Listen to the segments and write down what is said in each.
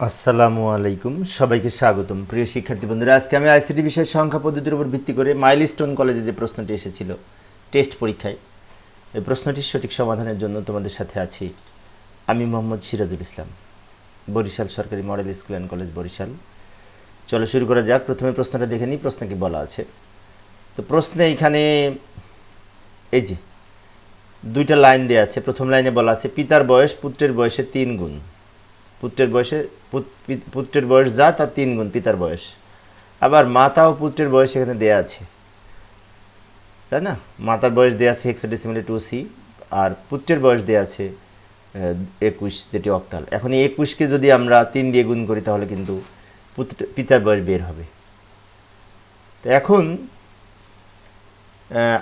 আসসালামু আলাইকুম, সবাইকে স্বাগতম। প্রিয় শিক্ষার্থী বন্ধুরা, আজকে আমি আইসিটি বিষয়ের সংখ্যা পদ্ধতির উপর ভিত্তি করে মাইলস্টোন কলেজে যে প্রশ্নটি এসেছিল, টেস্ট পরীক্ষায়, এই প্রশ্নটির সঠিক সমাধানের জন্য তোমাদের সাথে আছি আমি মোহাম্মদ সিরাজুল ইসলাম, বরিশাল সরকারি model school and college Barishal. চলো শুরু করা যাক। প্রথমে প্রশ্নটা দেখে নিই, প্রশ্নে কি বলা আছে। তো প্রশ্নে এইখানে এই যে, দুইটা লাইন দেওয়া আছে। প্রথম লাইনে বলা আছে, পিতার বয়স পুত্রের বয়সে তিন গুণ। পুত্রের বয়সে, পুত- পুত্রের বয়স যা, তার তিন গুণ পিতার বয়স। আবার মাতা ও পুত্রের বয়স এখানে দেয়া আছে। তাই না? মাতার বয়স দেয়া আছে হেক্সাডেসিমেলে টু সি আর পুত্রের বয়স দেয়া আছে একুশ, যেটি অক্টাল এখন এই একুশকে যদি আমরা তিন দিয়ে গুণ করি, তাহলে কিন্তু পুত্র পিতার বয়স বের হবে। তো এখন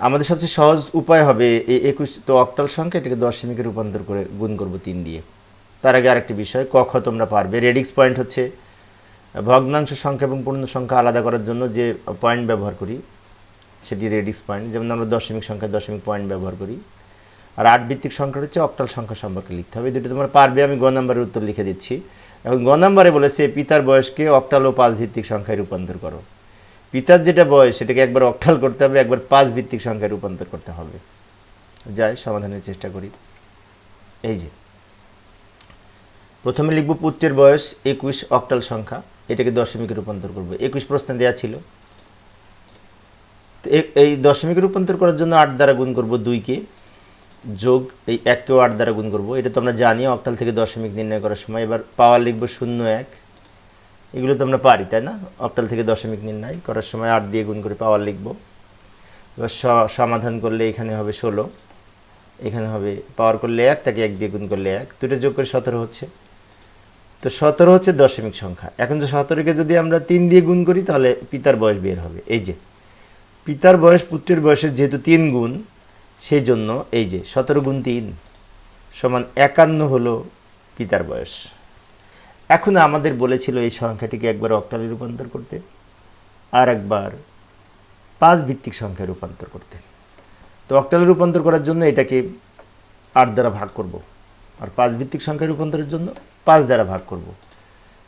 আমাদের সবচেয়ে সহজ উপায় হবে এই একুশ তো অক্টাল সংখ্যা, এটাকে দশমিকে রূপান্তর করে গুণ করব তিন দিয়ে। তার আগে আরেকটি বিষয়, ক খ তোমরা পারবে। রেডিক্স পয়েন্ট হচ্ছে, ভগ্নাংশ সংখ্যা এবং পূর্ণ সংখ্যা আলাদা করার জন্য যে পয়েন্ট ব্যবহার করি, সেটি রেডিক্স পয়েন্ট যেমন আমরা দশমিক সংখ্যায় দশমিক পয়েন্ট ব্যবহার করি। আর আট ভিত্তিক সংখ্যা হচ্ছে অক্টাল সংখ্যা সম্পর্কে লিখতে হবে। দুটো তোমরা পারবে, আমি গ নাম্বারের উত্তর লিখে দিচ্ছি। এখন গ নাম্বারে বলেছে, পিতার বয়সকে অক্টাল ও পাঁচ ভিত্তিক সংখ্যায় রূপান্তর করো। পিতার যেটা বয়স, সেটাকে একবার অক্টাল করতে হবে, একবার পাঁচ ভিত্তিক সংখ্যায় রূপান্তর করতে হবে। যাই, সমাধানের চেষ্টা করি। এই যে প্রথমে লিখব পুত্রের বয়স একুশ অক্টাল সংখ্যা, এটাকে দশমিকে রূপান্তর করব। একুশ প্রশ্নে দেওয়া ছিল। তো এই দশমিকে রূপান্তর করার জন্য আট দ্বারা গুণ করব দুইকে যোগ এই এককেও আট দ্বারা গুণ করব। এটা তো আমরা জানি, অক্টাল থেকে দশমিক নির্ণয় করার সময়। এবার পাওয়ার লিখব শূন্য এক। এগুলো তো আমরা পারি, তাই না? অক্টাল থেকে দশমিক নির্ণয় করার সময় আট দিয়ে গুণ করে পাওয়ার লিখব। এবার সমাধান করলে এখানে হবে ষোলো। এখানে হবে, পাওয়ার করলে এক, তাকে এক দিয়ে গুণ করলে এক। দুটো যোগ করে সতেরো হচ্ছে। তো সতেরো হচ্ছে দশমিক সংখ্যা। এখন যে সতেরোকে যদি আমরা তিন দিয়ে গুণ করি, তাহলে পিতার বয়স বের হবে। এই যে, পিতার বয়স পুত্রের বয়সের যেহেতু তিন গুণ সেই জন্য এই যে, সতেরো গুণ তিন সমান একান্ন হলো পিতার বয়স। এখন আমাদের বলেছিল এই সংখ্যাটিকে একবার অক্টালে রূপান্তর করতে, আর একবার পাঁচ ভিত্তিক সংখ্যায় রূপান্তর করতে। তো অক্টালে রূপান্তর করার জন্য এটাকে আট দ্বারা ভাগ করব। আর পাঁচ ভিত্তিক সংখ্যা রূপান্তরের জন্য পাঁচ দ্বারা ভাগ করব।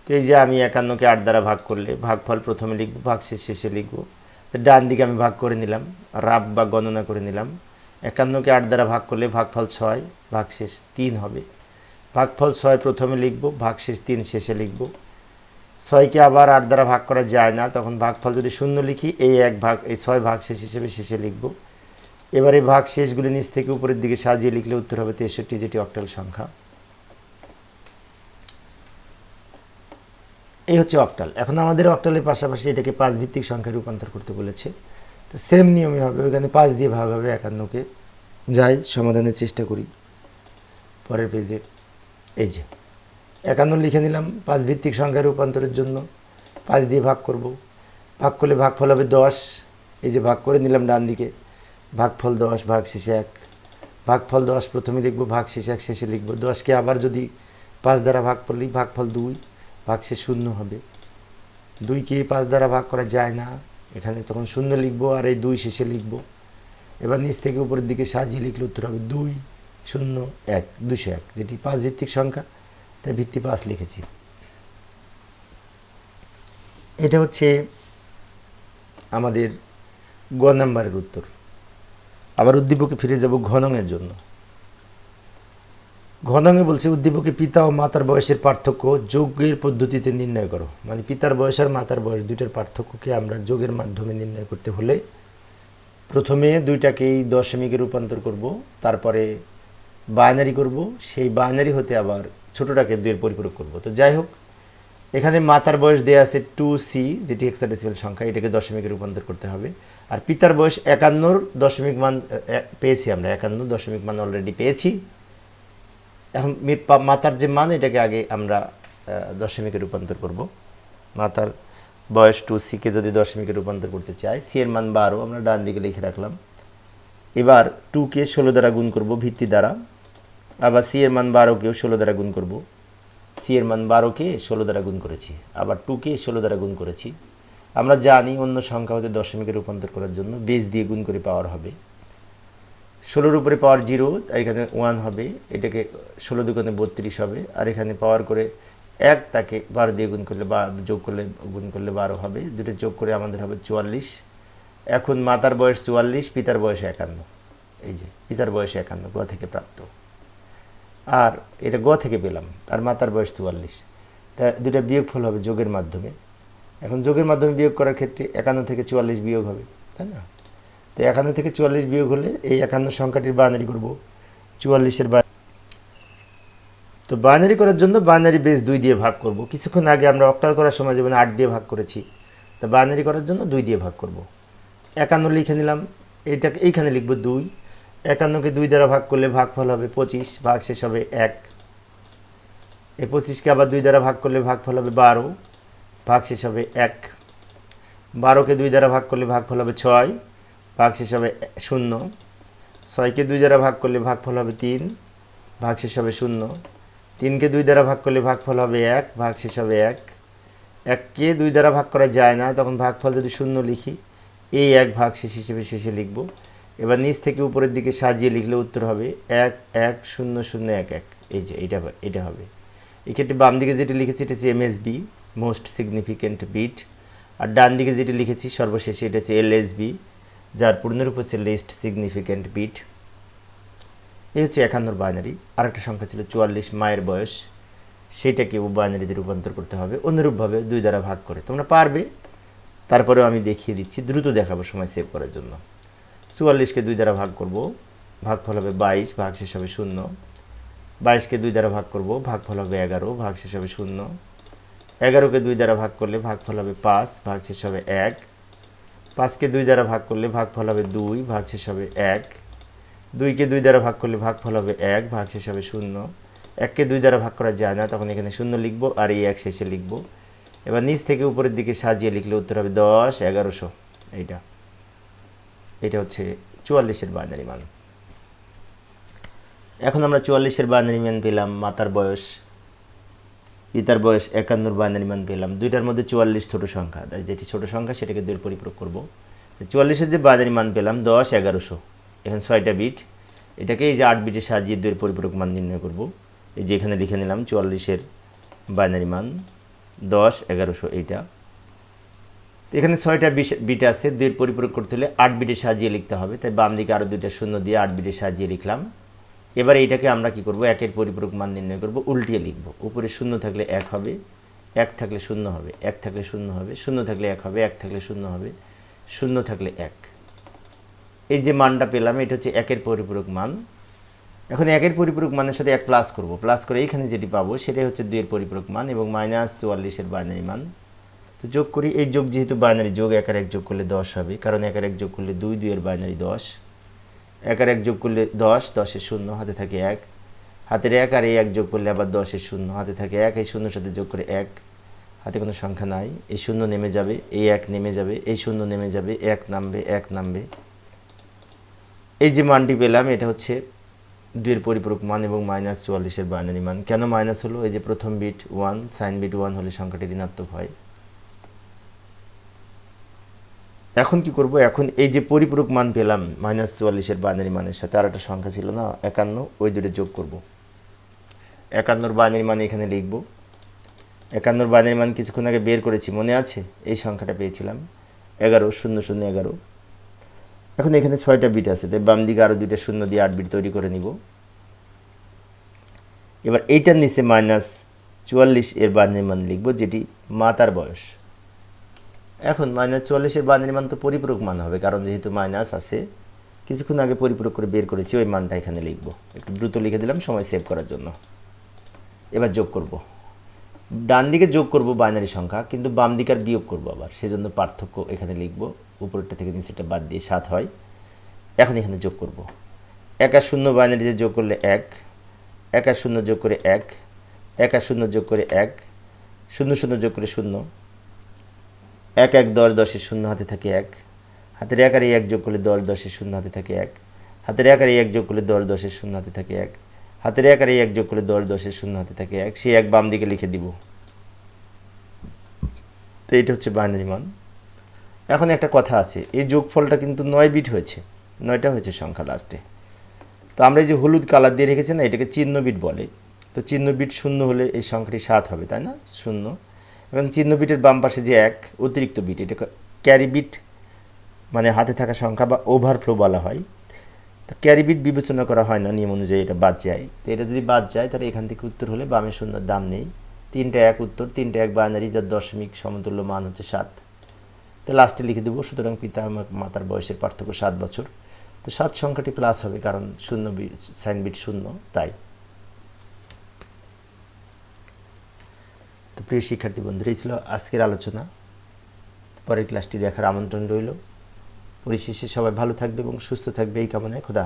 তো এই যে আমি একান্নকে আট দ্বারা ভাগ করলে ভাগফল প্রথমে লিখব, ভাগ শেষ লিখব। তো ডান দিকে আমি ভাগ করে নিলাম, রাব বা গণনা করে নিলাম। একান্নকে আট দ্বারা ভাগ করলে ভাগফল ছয়, ভাগ শেষ তিন হবে। ভাগফল ছয় প্রথমে লিখব, ভাগ শেষ তিন, শেষে লিখব। ছয়কে আবার আট দ্বারা ভাগ করা যায় না, তখন ভাগফল যদি শূন্য লিখি, এই এক ভাগ, এই ছয় ভাগ শেষ হিসেবে শেষে লিখব। এবারে ভাগ শেষগুলি নিচ থেকে উপরের দিকে সাজিয়ে লিখলে উত্তর হবে তেষট্টি যেটি অক্টাল সংখ্যা। এই হচ্ছে অক্টাল। এখন আমাদের অক্টালের পাশাপাশি এটাকে পাঁচ ভিত্তিক সংখ্যায় রূপান্তর করতে বলেছে। তো সেম নিয়মে হবে, ওইখানে পাঁচ দিয়ে ভাগ হবে একান্নকে। যাই, সমাধানের চেষ্টা করি। পরের পেজে এই যে, একান্ন লিখে নিলাম পাঁচ ভিত্তিক সংখ্যায় রূপান্তরের জন্য। পাঁচ দিয়ে ভাগ করব। ভাগ করলে ভাগফল হবে দশ। এই যে ভাগ করে নিলাম ডান দিকে ভাগফল দশ, ভাগ শেষে এক। ভাগফল দশ, প্রথমে লিখব ভাগ শেষে এক, শেষে লিখব দশকে আবার যদি পাঁচ দ্বারা ভাগ করলেই ভাগফল দুই, ভাগ শেষ শূন্য হবে। দুইকে পাঁচ দ্বারা ভাগ করা যায় না। এখানে তখন শূন্য লিখব আর এই দুই শেষে লিখব। এবার নিচ থেকে উপরের দিকে সাজিয়ে লিখলে উত্তর হবে দুই, শূন্য, এক, দুশো এক। যেটি পাঁচ ভিত্তিক সংখ্যা, তাই ভিত্তি পাঁচ লিখেছি। এটা হচ্ছে আমাদের গ নাম্বারের উত্তর। আবার উদ্দীপকে ফিরে যাব ঘনঙের জন্য। ঘনঙে বলছে, উদ্দীপকে পিতা ও মাতার বয়সের পার্থক্য যোগের পদ্ধতিতে নির্ণয় করো। মানে পিতার বয়স আর মাতার বয়স দুইটার পার্থক্যকে আমরা যোগের মাধ্যমে নির্ণয় করতে হলে প্রথমে দুইটাকেই দশমিকে রূপান্তর করব, তারপরে বাইনারি করব, সেই বাইনারি হতে আবার ছোটোটাকে দুইয়ের পরিপূরক করব। তো যাই হোক এখানে মাতার বয়স দেওয়া আছে টু সি যেটি হেক্সাডেসিমাল সংখ্যা, এটাকে দশমিকে রূপান্তর করতে হবে। আর পিতার বয়স একান্নর দশমিক মান পেয়েছি আমরা, একান্ন দশমিক মান অলরেডি পেয়েছি। এখন মাতার যে মান, এটাকে আগে আমরা দশমিকে রূপান্তর করব। মাতার বয়স টু সিকে যদি দশমিকে রূপান্তর করতে চাই সি এর মান বারো, আমরা ডান দিকে লিখে রাখলাম। এবার টুকে ষোলো দ্বারা গুণ করব ভিত্তি দ্বারা। আবার সি এর মান বারোকেও ষোলো দ্বারা গুণ করব। সি এর মান বারোকে ষোলো দ্বারা গুণ করেছি, আবার টুকে ষোলো দ্বারা গুণ করেছি। আমরা জানি অন্য সংখ্যা হতে দশমিকে রূপান্তর করার জন্য বেস দিয়ে গুণ করে পাওয়ার হবে। ষোলোর উপরে পাওয়ার জিরো আর এখানে ওয়ান হবে, এটাকে ষোলো দুগুণে বত্রিশ হবে, আর এখানে পাওয়ার করে এক তাকে বারো দিয়ে গুণ করলে বা, যোগ করলে, গুণ করলে বারো হবে, দুটো যোগ করে আমাদের হবে চুয়াল্লিশ। এখন মাতার বয়স চুয়াল্লিশ, পিতার বয়স একান্ন। এই যে, পিতার বয়স একান্ন গ থেকে প্রাপ্ত। আর এটা গ থেকে পেলাম আর মাতার বয়স চুয়াল্লিশ। তা দুটা বিয়োগ ফল হবে যোগের মাধ্যমে। এখন যোগের মাধ্যমে বিয়োগ করার ক্ষেত্রে একান্ন থেকে চুয়াল্লিশ বিয়োগ হবে, তাই না? তো একান্ন থেকে চুয়াল্লিশ বিয়োগ হলে এই একান্ন সংখ্যাটির বাইনারি করব, চুয়াল্লিশের বা তো বাইনারি করার জন্য বাইনারি বেস দুই দিয়ে ভাগ করব। কিছুক্ষণ আগে আমরা অক্টাল করার সময় যেমন আট দিয়ে ভাগ করেছি, তা বাইনারি করার জন্য দুই দিয়ে ভাগ করব। একান্ন লিখে নিলাম, এইটাকে এইখানে লিখব দুই। একান্নকে দুই দ্বারা ভাগ করলে ভাগফল হবে পঁচিশ, ভাগ শেষ হবে এক। এই পঁচিশকে আবার দুই দ্বারা ভাগ করলে ভাগফল হবে বারো, ভাগ শেষ হবে এক। বারোকে দুই দ্বারা ভাগ করলে ভাগফল হবে ছয়, ভাগ শেষ হবে শূন্য। ছয়কে দুই দ্বারা ভাগ করলে ভাগফল হবে তিন, ভাগ শেষ হবে শূন্য। তিনকে দুই দ্বারা ভাগ করলে ভাগফল হবে এক, ভাগ শেষ হবে এক। এককে দুই দ্বারা ভাগ করা যায় না, তখন ভাগফল যদি শূন্য লিখি, এই এক ভাগ শেষ হিসেবে শেষে লিখব। এবার নিচ থেকে উপরের দিকে সাজিয়ে লিখলে উত্তর হবে এক এক, শূন্য শূন্য, এক এক। এই যে, এটা এটা হবে। এক্ষেত্রে বাম দিকে যেটা লিখেছি, এটা হচ্ছে এমএসবি মোস্ট সিগনিফিক্যান্ট বিট আর ডান দিকে যেটা লিখেছি, সর্বশেষে এটা হচ্ছে এলএসবি যার পূর্ণরূপ হচ্ছে লিস্ট সিগনিফিক্যান্ট বিট এই হচ্ছে একান্নর বাইনারি আরেকটা সংখ্যা ছিল চুয়াল্লিশ মায়ের বয়স। সেটাকে ও বাইনারিতে রূপান্তর করতে হবে। অনুরূপভাবে দুই দ্বারা ভাগ করে। তোমরা পারবে। তারপরেও আমি দেখিয়ে দিচ্ছি। দ্রুত দেখাবো, সময় সেভ করার জন্য। চুয়াল্লিশকে দুই দ্বারা ভাগ করব, ভাগফল হবে বাইশ ভাগ শেষ হবে শূন্য। বাইশকে দুই দ্বারা ভাগ করব, ভাগফল হবে এগারো ভাগ শেষ হবে শূন্য। এগারোকে দুই দ্বারা ভাগ করলে ভাগফল হবে পাঁচ ভাগ শেষ হবে এক। পাঁচকে দুই দ্বারা ভাগ করলে ভাগফল হবে দুই ভাগ শেষ হবে এক। দুইকে দুই দ্বারা ভাগ করলে ভাগফল হবে এক ভাগ শেষ হবে শূন্য। এককে দুই দ্বারা ভাগ করা যায় না, তখন এখানে শূন্য লিখব আর এই এক শেষে লিখব। এবার নিচ থেকে উপরের দিকে সাজিয়ে লিখলে উত্তর হবে দশ, এগারোশো, এইটা। এটা হচ্ছে চুয়াল্লিশের বাইনারি মান। এখন আমরা চুয়াল্লিশের বাইনারি মান পেলাম, মাতার বয়স, পিতার বয়স একান্নর বাইনারি মান পেলাম। দুইটার মধ্যে চুয়াল্লিশ ছোটো সংখ্যা, তাই যেটি ছোটো সংখ্যা সেটাকে দুই পরিপূরক করব। চুয়াল্লিশের যে বাইনারি মান পেলাম, দশ, এগারোশো, এখানে ছয়টা বিট এটাকে এই যে আট বিটে সাজিয়ে দুইয়ের পরিপূরক মান নির্ণয় করব। এই যে এখানে লিখে নিলাম চুয়াল্লিশের বাইনারি মান, দশ, এগারোশো, এইটা। এখানে ছয়টা বিট আছে, দুইয়ের পরিপূরক করতে হলে আট বিটে সাজিয়ে লিখতে হবে। তাই বাম দিকে আরও দুইটা শূন্য দিয়ে আট বিটে সাজিয়ে লিখলাম। এবার এইটাকে আমরা কি করব? একের পরিপূরক মান নির্ণয় করব, উল্টিয়ে লিখব। উপরে শূন্য থাকলে এক হবে, এক থাকলে শূন্য হবে, এক থাকলে শূন্য হবে, শূন্য থাকলে এক হবে, এক থাকলে শূন্য হবে, শূন্য থাকলে এক। এই যে মানটা পেলাম, এটা হচ্ছে একের পরিপূরক মান। এখন একের পরিপূরক মানের সাথে এক প্লাস করব। প্লাস করে এইখানে যেটি পাবো, সেটাই হচ্ছে দুইয়ের পরিপূরক মান এবং মাইনাস চুয়াল্লিশের বাইনারি মান। তো যোগ করি, এই যোগ যেহেতু বাইনারি যোগ একের এক যোগ করলে দশ হবে। কারণ একের এক যোগ করলে দুই দুইয়ের বাইনারি দশ। একের এক যোগ করলে দশ, দশের শূন্য, হাতে থাকে এক। হাতের এক আর এই এক যোগ করলে আবার দশের শূন্য, হাতে থাকে এক। এই শূন্যর সাথে যোগ করে এক। হাতে কোনো সংখ্যা নাই। এই শূন্য নেমে যাবে, এই এক নেমে যাবে, এই শূন্য নেমে যাবে, এক নামবে এক নামবে। এই যে মানটি পেলাম, এটা হচ্ছে দুইয়ের পরিপূরক মান এবং মাইনাস চুয়াল্লিশের বাইনারি মান। কেন মাইনাস হলো? এই যে প্রথম bit one sign bit one হলে সংখ্যাটি ঋণাত্মক হয়। এখন কি করব? এখন এই যে পরিপূরক মান পেলাম, মাইনাস চুয়াল্লিশের বাইনারি মানের সাথে, আর একটা সংখ্যা ছিল না, একান্ন, ওই দুটো যোগ করব। একান্নর বাইনারি মান এখানে লিখব। একান্নর বাইনারি মান কিছুক্ষণ আগে বের করেছি, মনে আছে? এই সংখ্যাটা পেয়েছিলাম। এগারো, শূন্য শূন্য, এগারো। এখন এখানে ছয়টা বিট আছে, তাই বাম দিকে আরও দুইটা শূন্য দিয়ে আট বিট তৈরি করে নিব। এবার এইটার নিচে মাইনাস চুয়াল্লিশ এর বানের মান লিখব, যেটি মাতার বয়স। এখন মাইনাস চুয়াল্লিশের বানের মান তো পরিপূরক মান হবে, কারণ যেহেতু মাইনাস আছে, কিছুক্ষণ আগে পরিপূরক করে বের করেছি, ওই মানটা এখানে লিখব। একটু দ্রুত লিখে দিলাম, সময় সেভ করার জন্য। এবার যোগ করব। ডান দিকে যোগ করব বাইনারি সংখ্যা, কিন্তু বাম দিকে আর বিয়োগ করব আবার, সেজন্য পার্থক্য এখানে লিখব। উপরেরটা থেকে নিচেটা বাদ দিয়ে সাত হয়। এখন এখানে যোগ করব। এক আর শূন্য বাইনারিতে যোগ করলে এক এক আর শূন্য যোগ করে এক এক আর শূন্য যোগ করে এক, শূন্য শূন্য যোগ করে শূন্য এক এক, দশ, দশের শূন্য, হাতে থাকে এক। হাতের এক এক যোগ করলে দশ, দশের শূন্য, হাতে থাকে এক। হাতের এক এক যোগ করলে দশ, দশের শূন্য, হাতে থাকে এক। হাতের এক এক যোগ করলে দশ, দশের শূন্য, হাতে থাকে এক। সে এক বাম দিকে লিখে দিব। তো এটা হচ্ছে বাইনারি মান। এখন একটা কথা আছে, এই যোগফলটা কিন্তু নয় বিট হয়েছে। নয়টা হয়েছে সংখ্যা লাস্টে তো আমরা যে হলুদ কালার দিয়ে রেখেছি না, এটাকে চিহ্ন বিট বলে। তো চিহ্ন বিট শূন্য হলে এই সংখ্যাটি সাত হবে, তাই না? শূন্য। এবং চিহ্ন বিটের বাম পাশে যে এক, অতিরিক্ত বিট, এটা ক্যারি বিট মানে হাতে থাকা সংখ্যা বা ওভারফ্লো বলা হয়। তো ক্যারি বিট বিবেচনা করা হয় না, নিয়ম অনুযায়ী এটা বাদ যায়। তো এটা যদি বাদ যায়, তাহলে এখান থেকে উত্তর হলে বামে শূন্যর দাম নেই। তিনটা এক উত্তর, তিনটা এক বাইনারি যার দশমিক সমতুল্য মান হচ্ছে সাত। তো লাস্টে লিখে দেবো, সুতরাং পিতা মাতার বয়সের পার্থক্য সাত বছর। তো সাত সংখ্যাটি প্লাস হবে, কারণ শূন্য সাইন বিট শূন্য, তাই। প্রিয় শিক্ষার্থী বন্ধুরা, এই ছিল আজকের আলোচনা। পরের ক্লাসটি দেখার আমন্ত্রণ রইল। পরিশেষে সবাই ভালো থাকবে এবং সুস্থ থাকবে। এই কামনায় খোদা